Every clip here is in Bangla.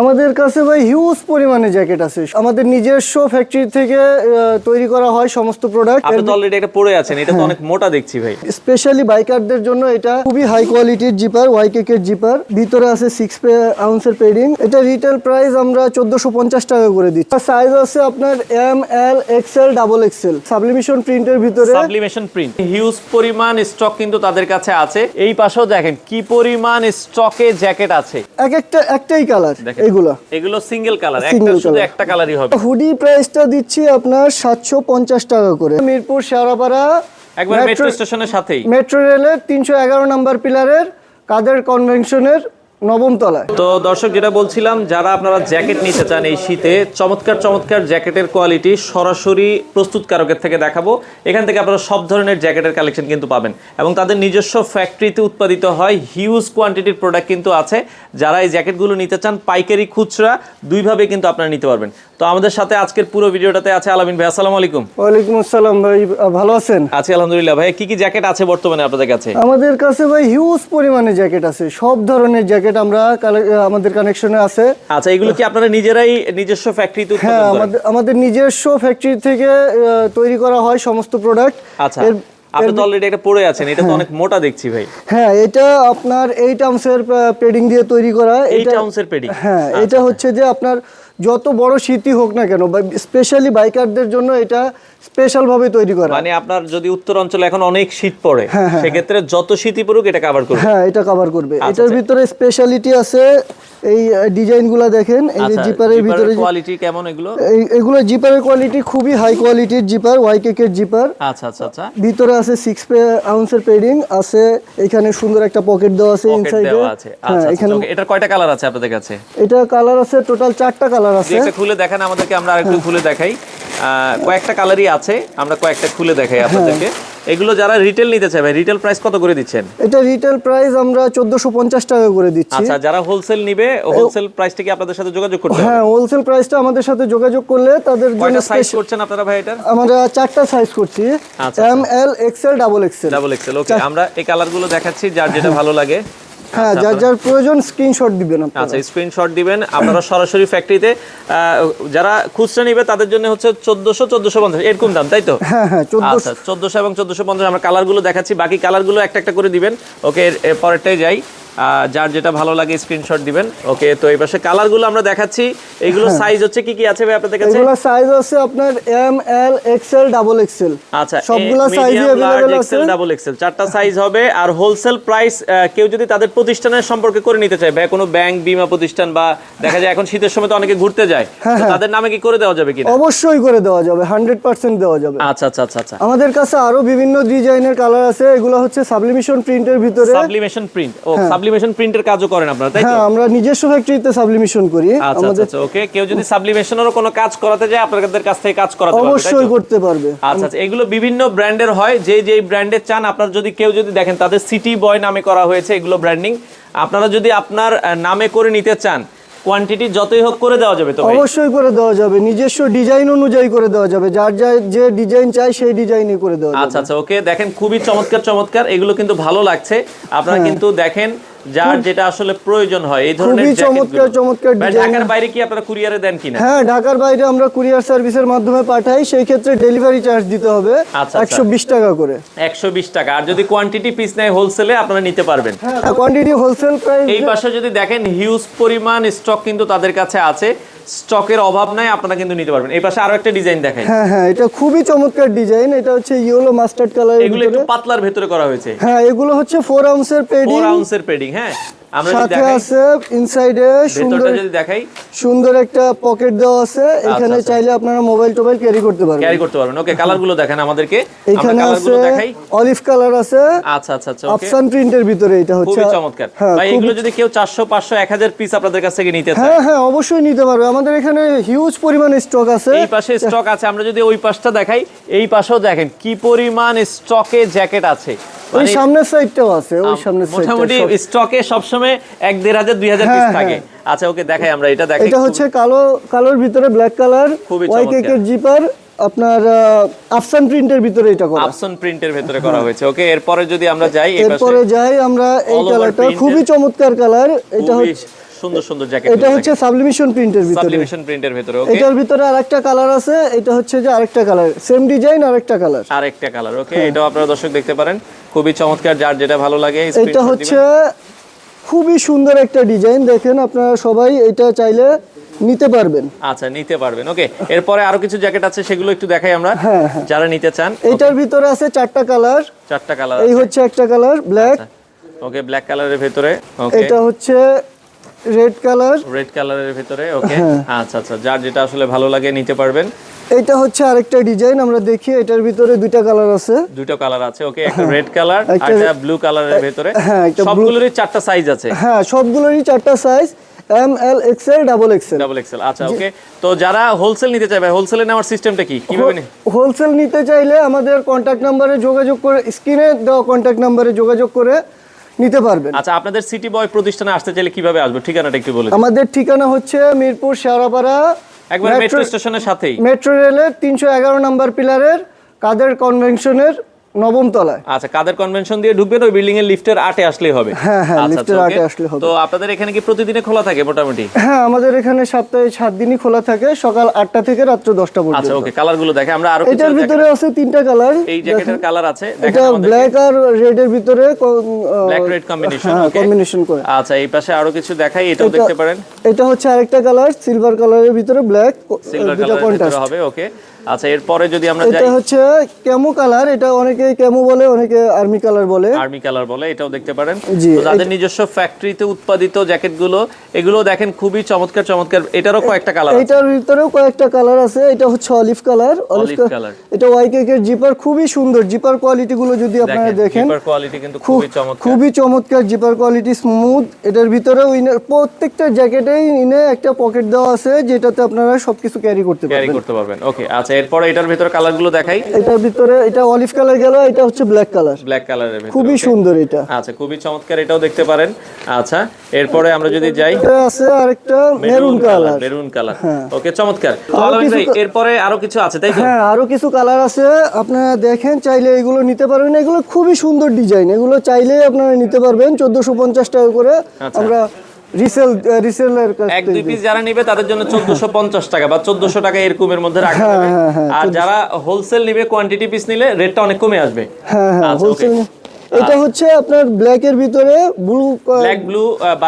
আমাদের কাছে ভাই হিউজ পরিমাণে জ্যাকেট আছে। আমাদের নিজস্ব ফ্যাক্টরি থেকে তৈরি করা হয় সমস্ত প্রোডাক্ট আপনি তো অলরেডি এটা পরে আছেন এটা তো অনেক মোটা দেখছি ভাই। স্পেশালি বাইকারদের জন্য এটা খুবই হাই কোয়ালিটির জিপার ওয়াইকেক এর জিপার ভিতরে আছে সিক্স আউন্সের পেডিং এটা রিটেল প্রাইস আমরা চোদ্দশো পঞ্চাশ টাকা করে দিচ্ছি। সাইজ আছে আপনার M L XL double XL sublimation প্রিন্টের ভিতরে। সাবলিমেশন প্রিন্ট হিউজ পরিমাণ স্টক কিন্তু তাদের কাছে আছে। এই পাশেও দেখেন কি পরিমাণ স্টকে জ্যাকেট আছে। এক একটা একটাই কালার দেখেন। এগুলো? এগুলো সিঙ্গেল কালার একটা শুধু একটা কালারই হবে। হুডি প্রাইসটা দিচ্ছি আপনার সাতশো পঞ্চাশ টাকা করে। মিরপুর শেওড়াপাড়া একবার মেট্রো স্টেশনের সাথেই। মেট্রো রেলের তিনশো এগারো নম্বর পিলারের কাদের কনভেনশনের নবম তলায়। তো দর্শক যেটা বলছিলাম যারা আপনারা জ্যাকেট নিতে চান এই শীতে চমৎকার চমৎকার জ্যাকেটের কোয়ালিটি সরাসরি প্রস্তুতকারকের থেকে দেখাবো। এখান থেকে আপনারা সব ধরনের জ্যাকেটের কালেকশন কিন্তু পাবেন। এবং তাদের নিজস্ব ফ্যাক্টরিতে উৎপাদিত হয় হিউজ কোয়ান্টিটির প্রোডাক্ট কিন্তু আছে। যারা এই জ্যাকেটগুলো নিতে চান পাইকারি খুচরা দুইভাবে কিন্তু আপনারা নিতে পারবেন। তো আমাদের সাথে আজকের পুরো ভিডিওটাতে আছে আলামিন ভাই আসসালামু আলাইকুম। ওয়ালাইকুম আসসালাম ভাই ভালো আছেন? আছি আলহামদুলিল্লাহ ভাই। কি কি জ্যাকেট আছে বর্তমানে আপনাদের কাছে? আমাদের কাছে ভাই হিউজ পরিমাণে জ্যাকেট আছে। সব ধরনের জ্যাকেট আমরা আমাদের কানেকশনে আছে। আচ্ছা এগুলো কি আপনারা নিজেরাই নিজস্ব ফ্যাক্টরিতে হ্যাঁ আমাদের আমাদের নিজস্ব ফ্যাক্টরি থেকে তৈরি করা হয় সমস্ত প্রোডাক্ট আচ্ছা আপনি তো অলরেডি একটা পরে আছেন এটা তো অনেক মোটা দেখছি ভাই। হ্যাঁ এটা আপনার এইট আউন্সের পেডিং দিয়ে তৈরি করা। এটা আউন্সের পেডি হ্যাঁ এটা হচ্ছে যে আপনার যত বড় শীতই হোক না কেন স্পেশালি বাইকারদের জন্য এটা স্পেশাল ভাবে তৈরি করা। মানে আপনার যদি উত্তর অঞ্চলে এখন অনেক শীত পড়ে সেক্ষেত্রে যত শীতই পড়ুক এটা কভার করবে। হ্যাঁ এটা কভার করবে। আচ্ছা, এটার ভিতরে স্পেশালিটি আছে এই ডিজাইনগুলো দেখেন এই যে জিপারের ভিতরে কোয়ালিটি কেমন এগুলো? এগুলো জিপারের কোয়ালিটি খুবই হাই কোয়ালিটির জিপার ওয়াইকেক এর জিপার। আচ্ছা আচ্ছা আচ্ছা। ভিতরে আছে সিক্স আউন্সের পেডিং আছে এখানে সুন্দর একটা পকেট দেওয়া আছে পকেট ইনসাইডে দেওয়া আছে। হ্যাঁ আচ্ছা আচ্ছা এখানে এটার কয়টা কালার আছে আপনাদের কাছে? এটা কালার আছে টোটাল চারটা কালার আছে। একটা খুলে দেখেন আমাদেরকে আমরা আরেকটু খুলে দেখাই। কয়েকটা কালারই আছে আমরা কয়েকটা খুলে দেখাই আপনাদেরকে। এগুলো যারা রিটেল নিতে চায় ভাই রিটেল প্রাইস কত করে দিচ্ছেন? এটা রিটেল প্রাইস আমরা চোদ্দশো পঞ্চাশ টাকা করে দিচ্ছি। আচ্ছা যারা হোলসেল নিবে হোলসেল প্রাইসটা কি আপনাদের সাথে যোগাযোগ করতে হবে? হ্যাঁ হোলসেল প্রাইসটা আমাদের সাথে যোগাযোগ করলে তাদের জন্য সাইজ করছেন আপনারা ভাই এটার? আমরা চারটা সাইজ করছি। M L XL double XL double XL okay আমরা এই কালারগুলো দেখাচ্ছি যার যেটা ভালো লাগে। হ্যাঁ যার যার প্রয়োজন স্ক্রিনশট দিবেন আপনারা। আচ্ছা স্ক্রিনশট দিবেন। আপনারা সরাসরি ফ্যাক্টরিতে যারা খুচরা নিবে তাদের জন্য হচ্ছে চোদ্দশো চোদ্দশো পঞ্চাশ এরকম দাম তাই তো? হ্যাঁ হ্যাঁ চোদ্দ আচ্ছা চোদ্দশো। এবং চোদ্দশো পঞ্চাশ আমরা কালারগুলো দেখাচ্ছি। বাকি কালারগুলো একটা একটা করে দিবেন। ওকে পরেরটাই যাই। যার যেটা ভালো লাগে স্ক্রিনশট দিবেন। ওকে তো এই পাশে কালারগুলো আমরা দেখাচ্ছি। এইগুলো সাইজ হচ্ছে কি কি আছে ভাই আপনাদের কাছে? এগুলো সাইজ আছে আপনার M L XL double XL আচ্ছা সবগুলা size-ই available আছে। ডাবল এক্সেল চারটা সাইজ হবে আর হোলসেল প্রাইস কেউ যদি তাদের প্রতিষ্ঠানের সম্পর্কে করে নিতে চায় ভাই কোনো ব্যাংক বীমা প্রতিষ্ঠান বা দেখা যায় এখন শীতের সময় তো অনেকে ঘুরতে যায় হ্যাঁ, তো তাদের নামে কি করে দেওয়া যাবে কিনা? অবশ্যই করে দেওয়া যাবে হান্ড্রেড পার্সেন্ট দেওয়া যাবে। আচ্ছা আচ্ছা আচ্ছা আচ্ছা। আমাদের কাছে আরও বিভিন্ন ডিজাইনের কালার আছে এগুলো হচ্ছে সাবলিমিশন প্রিন্টের ভিতরে। সাবলিমেশন প্রিন্ট ও সাবলিমেশন প্রিন্টের কাজও করেন আপনারা তাই তো? হ্যাঁ আমরা নিজস্ব ফ্যাক্টরিতে সাবলিমিশন করি। আচ্ছা আচ্ছা আমাদের আচ্ছা ওকে কেউ যদি সাবলিমেশনেরও কোনো কাজ করাতে যায় আপনাদের কাছ থেকে কাজ করাতে পারবে অবশ্যই করতে পারবে। আচ্ছা আচ্ছা এগুলো বিভিন্ন ব্র্যান্ডের হয় যে যে ব্র্যান্ডের চান আপনার যদি কেউ যদি দেখেন তাদের সিটি বয় নামে করা হয়েছে এগুলো ব্র্যান্ডিং আপনারা যদি আপনার নামে করে নিতে চান কোয়ান্টিটি যতই হোক করে দেওয়া যাবে তো ভাই? অবশ্যই করে দেওয়া যাবে নিজস্ব ডিজাইন অনুযায়ী করে দেওয়া যাবে যার যা যে ডিজাইন চাই সেই ডিজাইনই করে দেওয়া যাবে। আচ্ছা আচ্ছা ওকে দেখেন খুবই চমৎকার চমৎকার এগুলো কিন্তু ভালো লাগছে। আপনারা হ্যাঁ। কিন্তু দেখেন যার যেটা আসলে প্রয়োজন হয় এই ধরনের খুবই চমৎকার চমৎকার ডিজাইন ঢাকার বাইরে কি আপনারা কুরিয়ারে দেন কিনা? হ্যাঁ ঢাকার বাইরে আমরা কুরিয়ার সার্ভিসের মাধ্যমে পাঠাই সেই ক্ষেত্রে ডেলিভারি চার্জ দিতে হবে আচ্ছা। একশো বিশ টাকা করে। একশো বিশ টাকা। আর যদি কোয়ান্টিটি পিস নেয় হোলসেলে আপনারা নিতে পারবেন। হ্যাঁ কোয়ান্টিটি হোলসেল প্রাইস এই পাশে যদি দেখেন হিউজ পরিমাণ স্টক কিন্তু তাদের কাছে আছে। স্টকের অভাব নাই আপনারা কিন্তু নিতে পারবেন। এই পাশে আরও একটা ডিজাইন দেখাই। হ্যাঁ হ্যাঁ এটা খুবই চমৎকার ডিজাইন। এটা হচ্ছে ইয়েলো মাস্টার্ড কালার এগুলো একটু পাতলার ভেতরে করা হয়েছে। হ্যাঁ এগুলো হচ্ছে 4 আউন্সের পেডিং 4 আউন্সের পেডিং হ্যাঁ। সাথে আছে ইনসাইডে সুন্দর যদি দেখাই। সুন্দর একটা পকেট দেওয়া আছে এখানে আচ্ছা। চাইলে আপনারা মোবাইল টোবাইল ক্যারি করতে পারবেন। ক্যারি করতে পারবেন। ওকে কালারগুলো দেখেন আমাদেরকে। এখানে আছে অলিভ কালার আছে। আচ্ছা আচ্ছা আচ্ছা আফসান প্রিন্টের ভিতরে এটা হচ্ছে। খুবই চমৎকার। হ্যাঁ ভাই এগুলো যদি কেউ চারশো পাঁচশো এক হাজার পিস আপনাদের কাছ থেকে নিতে চায়। হ্যাঁ হ্যাঁ অবশ্যই নিতে পারবে। আমাদের এখানে হিউজ পরিমাণে স্টক আছে। এই পাশে স্টক আছে। আমরা যদি ওই পাশটা দেখাই এই পাশেও দেখেন কি পরিমাণ স্টকে জ্যাকেট আছে। ওই মানে সামনের সাইডটাও আছে ওই সামনের মোটামুটি স্টকে সবসময় এক দেড় হাজার দুই হাজার পিস হ্যাঁ, থাকে। আচ্ছা ওকে দেখাই আমরা এটা দেখাই এটা হচ্ছে কালো কালোর ভিতরে ব্ল্যাক কালার ওয়াইকেক এর জিপার আপনার আফসান প্রিন্টের ভিতরে এটা করা। আফসান প্রিন্টের ভিতরে করা হয়েছে ওকে এরপরে যদি আমরা যাই এরপরে যাই আমরা এই কালারটা খুবই চমৎকার কালার এটা হচ্ছে সুন্দর সুন্দর জ্যাকেট এটা হচ্ছে সাবলিমেশন প্রিন্টের ভিতরে। সাবলিমেশন প্রিন্টের ভিতরে ওকে এটার ভিতরে আরেকটা কালার আছে এটা হচ্ছে যে আরেকটা কালার সেম ডিজাইন আরেকটা কালার আরেকটা কালার ওকে হ্যাঁ। এটাও আপনারা দর্শক দেখতে পারেন। খুবই চমৎকার যার যেটা ভালো লাগে এটা হচ্ছে খুবই সুন্দর একটা ডিজাইন দেখেন আপনারা সবাই এটা চাইলে নিতে পারবেন। আচ্ছা নিতে পারবেন ওকে এরপরে আরও কিছু জ্যাকেট আছে সেগুলো একটু দেখাই আমরা হ্যাঁ, হ্যাঁ। যারা নিতে চান এটার ভিতরে আছে চারটা কালার চারটা কালার এই হচ্ছে একটা কালার ব্ল্যাক ওকে ব্ল্যাক কালারের ভিতরে ওকে এটা হচ্ছে রেড কালার রেড কালারের ভিতরে ওকে হ্যাঁ। আচ্ছা আচ্ছা যার যেটা আসলে ভালো লাগে নিতে পারবেন। এটা হচ্ছে আরেকটা ডিজাইন আমরা দেখি এটার ভিতরে দুইটা কালার আছে। দুটো কালার আছে ওকে একটা রেড কালার আর একটা- ব্লু কালারের ভিতরে। হ্যাঁ, সবগুলোরই চারটা সাইজ আছে। হ্যাঁ সবগুলোরই চারটা size M L XL double XL double XL আচ্ছা ওকে তো যারা হোলসেল নিতে চাইবে হোলসেলে নেওয়ার সিস্টেমটা কি? কীভাবে হোলসেল নিতে চাইলে আমাদের কন্ট্যাক্ট নাম্বারে যোগাযোগ করে স্ক্রিনে দেওয়া কন্ট্যাক্ট নাম্বারে যোগাযোগ করে নিতে পারবেন। আচ্ছা আপনাদের সিটি বয় প্রতিষ্ঠানে আসতে চাইলে কীভাবে আসবে? ঠিকানাটা একটু বলে আমাদের ঠিকানা হচ্ছে মিরপুর শেওড়াপাড়া একবার মেট্রো স্টেশনের সাথেই। মেট্রো রেলের তিনশো এগারো নম্বর পিলারের কাদের কনভেনশনের নবম তলায়। আচ্ছা কাদের কনভেনশন দিয়ে ঢুকবেন? ওই বিল্ডিং এর লিফটের আটে আসলেই হবে। হ্যাঁ, হ্যাঁ, আচ্ছা, লিফটের আচ্ছা, আটে আসলে হবে। তো আপনাদের এখানে কি প্রতিদিনে খোলা থাকে মোটামুটি? হ্যাঁ আমাদের এখানে সপ্তাহে সাত দিনই খোলা থাকে সকাল আটটা থেকে রাত্র দশটা আচ্ছা ওকে কালারগুলো দেখে আমরা আরও এটার ভিতরে আছে তিনটা কালার এই জ্যাকেটের কালার আছে এটা দেখেন আমাদের ব্ল্যাক আর রেড এর ভিতরে ব্ল্যাক রেড কম্বিনেশন কম্বিনেশন করে। আচ্ছা এই পাশে আরও কিছু দেখাই এটাও দেখতে পারেন। এটা হচ্ছে আরেকটা কালার সিলভার কালারের ভিতরে ব্ল্যাক সিলভার দুটো কালারের ভিতরে হবে ওকে আচ্ছা এরপরে যদি আমরা এটা হচ্ছে ক্যামো কালার এটা অনেকে ক্যামো বলে অনেকে আর্মি কালার বলে। আর্মি কালার বলে এটাও দেখতে পারেন। তো যাদের নিজস্ব ফ্যাক্টরিতে উৎপাদিত এগুলো দেখেন খুবই চমৎকার চমৎকার। এটারও কয়েকটা কালার আছে। এটার ভিতরেও কয়েকটা কালার আছে। এটা হচ্ছে অলিভ কালার। Olive colour। এটা ওয়াইকেক এর জিপার খুবই সুন্দর। জিপার কোয়ালিটি গুলো যদি আপনারা দেখেন জিপার কোয়ালিটি কিন্তু খুবই চমৎকার। খুবই চমৎকার জিপার কোয়ালিটি স্মুথ। এটার ভিতরেও ইনার প্রত্যেকটা জ্যাকেটেই ইনে একটা পকেট দেওয়া আছে যেটাতে আপনারা সবকিছু ক্যারি করতে ক্যারি করতে পারবেন। ওকে আচ্ছা এরপরে এটার ভিতরে দেখাই। এটার ভিতরে এটা অলিভ কালার গেল এটা হচ্ছে ব্ল্যাক কালার ব্ল্যাক কালারের ভিতরে খুবই সুন্দর এটা। আচ্ছা খুবই চমৎকার এটাও দেখতে পারেন। আচ্ছা এরপরে আমরা যদি যাই এটা আছে আরেকটা maroon colour maroon colour okay চমৎকার। আরও কিছু- এরপরে আরও কিছু আছে তাই তো? হ্যাঁ আরও কিছু কালার আছে। আপনারা দেখেন চাইলে এগুলো নিতে পারবেন। এগুলো খুবই সুন্দর ডিজাইন এগুলো চাইলেই আপনারা নিতে পারবেন। চোদ্দশো পঞ্চাশ টাকা করে আচ্ছা। আমরা রিসেল রিসেলের কাছে এক দুই পিস যারা নিবে তাদের জন্য চোদ্দশো পঞ্চাশ টাকা বা চোদ্দশো টাকা এরকমের মধ্যে রাখতে হবে হ্যাঁ, হ্যাঁ, আর যারা হোলসেল নেবে কোয়ান্টিটি পিস নিলে রেটটা অনেক কমে আসবে। হ্যাঁ হ্যাঁ আচ্ছা, হোলসেল okay। এটা হচ্ছে আপনার ব্ল্যাক এর ভিতরে blue black blue.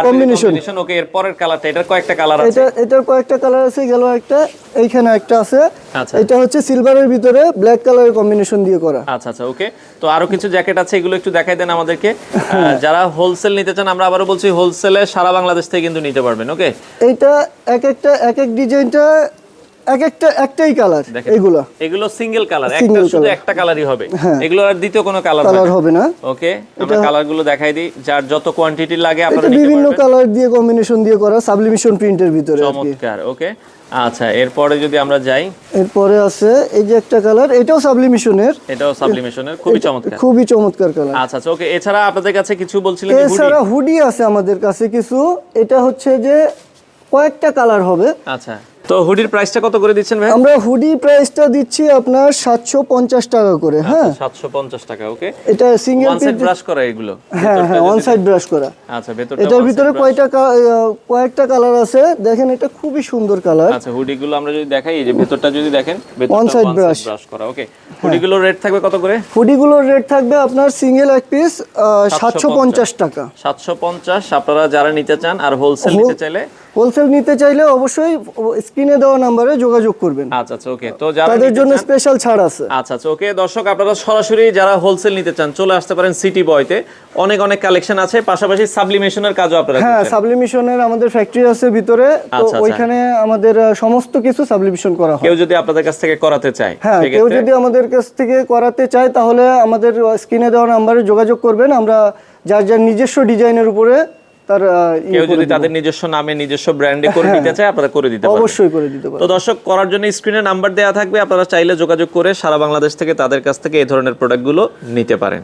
Combination okay এর পরের কালারটা এটার কয়েকটা কালার আছে এটা এটার কয়েকটা কালার আছে গেল একটা এইখানে একটা আছে আচ্ছা। এটা হচ্ছে সিলভারের ভিতরে ব্ল্যাক কালারের কম্বিনেশন দিয়ে করা আচ্ছা আচ্ছা ওকে তো আরও কিছু জ্যাকেট আছে এগুলো একটু দেখাই দেন আমাদেরকে হ্যাঁ। যারা হোলসেল নিতে চান আমরা আবারও বলছি হোলসেলে সারা বাংলাদেশ থেকে কিন্তু নিতে পারবেন ওকে এইটা এক একটা এক এক ডিজাইনটা এক একটা একটাই কালার এগুলো। এগুলো সিঙ্গেল কালার একটা শুধু একটা কালারই হবে। হ্যাঁ। এগুলো আর দ্বিতীয় কোনো কালার কালার হবে না। ওকে আমরা কালারগুলো দেখাই দিই। যার যত কোয়ান্টিটি লাগে আপনারা বিভিন্ন কালার দিয়ে কম্বিনেশন দিয়ে করা সাবলিমিশন প্রিন্টের ভিতরে চমৎকার ওকে আচ্ছা এরপরে যদি আমরা যাই। এরপরে আছে এই যে একটা কালার এটাও সাবলিমিশনের এটাও সাবলিমেশনের খুবই চমৎকার। খুবই চমৎকার কালার আচ্ছা আচ্ছা ওকে এছাড়া আপনাদের কাছে কিছু বলছিলেন এছাড়া হুডি আছে আমাদের কাছে কিছু। এটা হচ্ছে যে কয়েকটা কালার হবে। আচ্ছা। তো হুডির প্রাইসটা কত করে দিচ্ছেন ভাই? আমরা হুডি প্রাইসটা দিচ্ছি আপনার সাতশো পঞ্চাশ টাকা করে হ্যাঁ। সাতশো পঞ্চাশ টাকা ওকে এটা সিঙ্গেল ওয়ান সাইড ব্রাশ করা এগুলো? হ্যাঁ হ্যাঁ অন সাইড ব্রাশ করা। আচ্ছা ভেতরটা এটার ভিতরে কয়টা কয়েকটা কালার আছে। দেখেন এটা খুবই সুন্দর কালার আচ্ছা হুডি গুলো আমরা যদি দেখাই এই যে ভেতরটা যদি দেখেন ভেতরটা ওয়ান। হ্যাঁ। ব্রাশ করা ওকে হুডি গুলোর রেট থাকবে কত করে? হুডিগুলোর রেট থাকবে আপনার সিঙ্গেল এক পিস সাতশো পঞ্চাশ। টাকা। সাতশো পঞ্চাশ আপনারা যারা নিতে চান আর হোলসেল নিতে চাইলে হোলসেল নিতে চাইলে অবশ্যই স্ক্রিনে দেওয়া নাম্বারে যোগাযোগ করবেন। আচ্ছা আচ্ছা ওকে তো যারা তাদের জন্য স্পেশাল ছাড় আছে। আচ্ছা আচ্ছা ওকে দর্শক আপনারা সরাসরি যারা হোলসেল নিতে চান চলে আসতে পারেন সিটি বয়তে অনেক অনেক কালেকশন আছে পাশাপাশি সাবলিমেশনের কাজও আপনারা হ্যাঁ। সাবলিমিশনের আমাদের ফ্যাক্টরি আছে ভিতরে তো আচ্ছা, আচ্ছা। ওইখানে আমাদের সমস্ত কিছু সাবলিমিশন করা হয়। কেউ যদি আপনাদের কাছ থেকে করাতে চায় হ্যাঁ কেউ যদি আমাদের কাছ থেকে করাতে চায় তাহলে আমাদের স্ক্রিনে দেওয়া নাম্বারে যোগাযোগ করবেন। আমরা যার যার নিজস্ব ডিজাইনের উপরে তার কেউ যদি তাদের নিজস্ব নামে নিজস্ব ব্র্যান্ডে করে নিতে চায় আপনারা করে দিতে পারবেন। অবশ্যই করে দিতে পারব তো দর্শক করার জন্য স্ক্রিনে নাম্বার দেওয়া থাকবে আপনারা চাইলে যোগাযোগ করে সারা বাংলাদেশ থেকে তাদের কাছ থেকে এই ধরনের প্রোডাক্টগুলো নিতে পারেন।